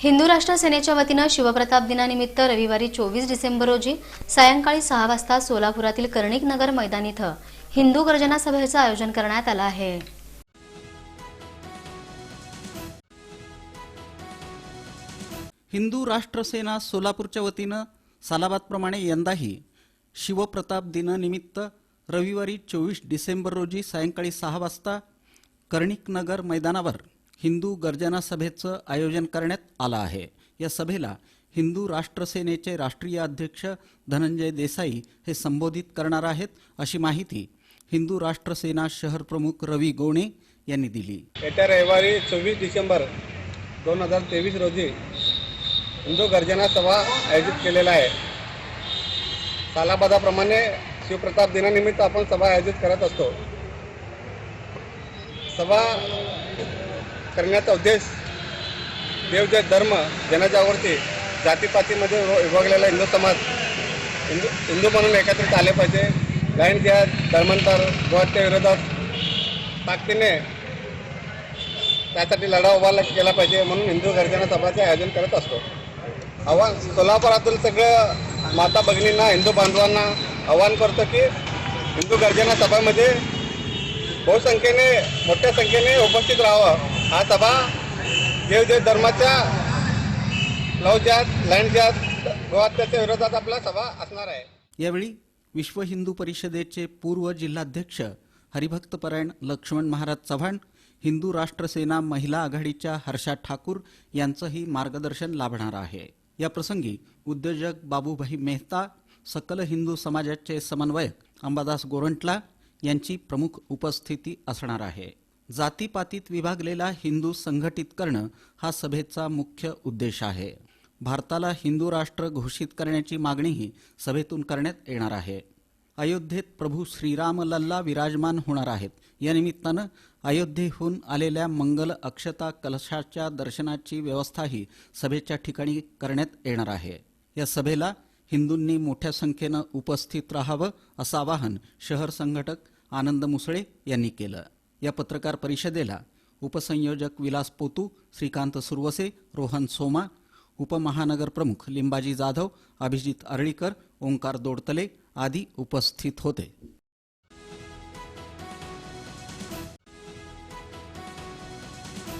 हिंदू राष्ट्र सेनेच्या वतीनं शिवप्रताप दिनानिमित्त रविवारी चोवीस डिसेंबर रोजी सायंकाळी सहा वाजता सोलापुरातील कर्णिक नगर मैदान इथं हिंदू गर्जना सभेचं आयोजन करण्यात आलं आहे. हिंदू राष्ट्र सेना सोलापूरच्या वतीनं सालाबादप्रमाणे यंदाही शिवप्रताप दिनानिमित्त रविवारी चोवीस डिसेंबर रोजी सायंकाळी सहा वाजता कर्णिक नगर मैदानावर हिंदू गर्जना सभेचं आयोजन करण्यात आलं आहे. या सभेला हिंदू राष्ट्रसेनेचे राष्ट्रीय अध्यक्ष धनंजय देसाई हे संबोधित करणार आहेत अशी माहिती हिंदू राष्ट्रसेना शहर प्रमुख रवी गोणे यांनी दिली. येत्या रविवारी चोवीस डिसेंबर दोन हजार तेवीस रोजी हिंदू गर्जना सभा आयोजित केलेला आहे. सालाबादाप्रमाणे शिवप्रताप दिनानिमित्त आपण सभा आयोजित करत असतो. सभा करण्याचा उद्देश देवजय धर्म जनजागृती जातीपातीमध्ये विभागलेला हिंदू समाज हिंदू हिंदू म्हणून एकत्रित आले पाहिजे. कारण जिहाद धर्मांतर गोहत्या विरोधात ताकदीने त्यासाठी लढा उभारला केला पाहिजे म्हणून हिंदू गर्जना सभाचे आयोजन करत असतो. आव्हान सोलापुरातील सगळं माता भगिनींना हिंदू बांधवांना आव्हान करतो की हिंदू गर्जना सभामध्ये बहुसंख्येने मोठ्या संख्येने उपस्थित राहावं. हा सभा देवदेव धर्माच्या लवजात लँडजात गोवात्याच्या विरोधात आपला सभा असणार आहे. यावेळी विश्व हिंदू परिषदेचे पूर्व जिल्हाध्यक्ष हरिभक्तपरायण लक्ष्मण महाराज चव्हाण हिंदू राष्ट्र सेना महिला आघाडीच्या हर्षा ठाकूर यांचंही मार्गदर्शन लाभणार आहे. या प्रसंगी उद्योजक बाबूभाई मेहता सकल हिंदू समाजाचे समन्वयक अंबादास गोरंटला यांची प्रमुख उपस्थिती असणार आहे. जातीपातीत विभागलेला हिंदू संघटित करणं हा सभेचा मुख्य उद्देश आहे. भारताला हिंदू राष्ट्र घोषित करण्याची मागणीही सभेतून करण्यात येणार आहे. अयोध्येत प्रभू श्रीराम लल्ला विराजमान होणार आहेत. या निमित्तानं अयोध्येहून आलेल्या मंगल अक्षता कलशाच्या दर्शनाची व्यवस्थाही सभेच्या ठिकाणी करण्यात येणार आहे. या सभेला हिंदूंनी मोठ्या संख्येनं उपस्थित राहावं असं आवाहन शहर संघटक आनंद मुसळे यांनी केलं. या पत्रकार परिषदेला उपसंयोजक विलास पोतू श्रीकांत सुरवसे रोहन सोमा उपमहानगर प्रमुख लिंबाजी जाधव अभिजित अर्ळीकर ओंकार दोडतले आदी उपस्थित होते.